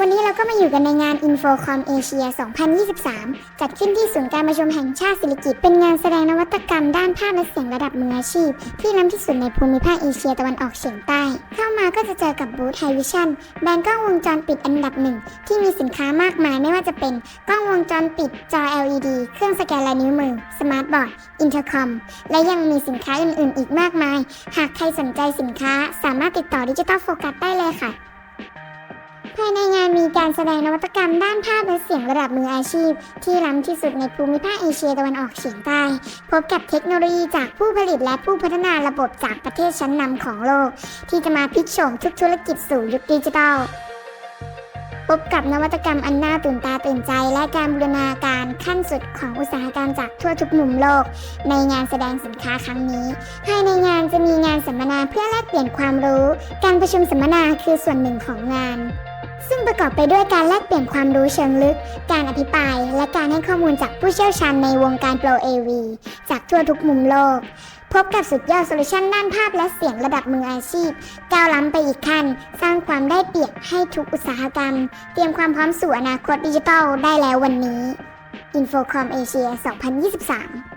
วันนี้เราก็มาอยู่กันในงาน Infocom Asia 2023 จัดขึ้นที่ศูนย์การประชุมแห่งชาติสิริกิติ์เป็นงานแสดงนวัตกรรมด้านภาพและเสียงระดับมืออาชีพ ที่ล้ำที่สุดในภูมิภาคเอเชียตะวันออกเฉียงใต้ เข้ามาก็จะเจอกับบูธไฮวิชั่นแบรนด์กล้องวงจรปิดอันดับหนึ่ง ที่มีสินค้ามากมายไม่ว่าจะเป็นกล้องวงจรปิดจอ LED เครื่องสแกนลายนิ้วมือสมาร์ทบอร์ดอินเทอร์คอมและยังมีสินค้าอื่น ๆ อีกมากมาย หากใครสนใจสินค้าสามารถติดต่อดิจิตอลโฟกัสได้เลยค่ะ ภายในงานมีการแสดงนวัตกรรมด้านภาพและเสียงระดับมืออาชีพ ที่ล้ำที่สุดในภูมิภาคเอเชียตะวันออกเฉียงใต้ พบกับเทคโนโลยีจากผู้ผลิตและผู้พัฒนาระบบจากประเทศชั้นนำของโลก ที่จะมาพลิกโฉมทุกธุรกิจสู่ยุคดิจิทัลพบกับนวัตกรรมอันน่าตื่นตาตื่นใจ และการบูรณาการขั้นสุดของอุตสาหกรรมจากทั่วทุกมุมโลก ในงานแสดงสินค้าครั้งนี้ ภายในงานจะมีงานสัมมนาเพื่อแลกเปลี่ยนความรู้ การประชุมสัมมนาคือส่วนหนึ่งของงาน ซึ่งประกอบไปด้วยการแลกเปลี่ยนความรู้เชิงลึก การอภิปราย และการให้ข้อมูลจากผู้เชี่ยวชาญในวงการโปร AV จากทั่วทุกมุมโลก พบกับสุดยอดโซลูชันด้านภาพและเสียงระดับมืออาชีพ ก้าวล้ำไปอีกขั้น สร้างความได้เปรียบให้ทุกอุตสาหกรรม เตรียมความพร้อมสู่อนาคตดิจิทัลได้แล้ววันนี้ Infocom Asia 2023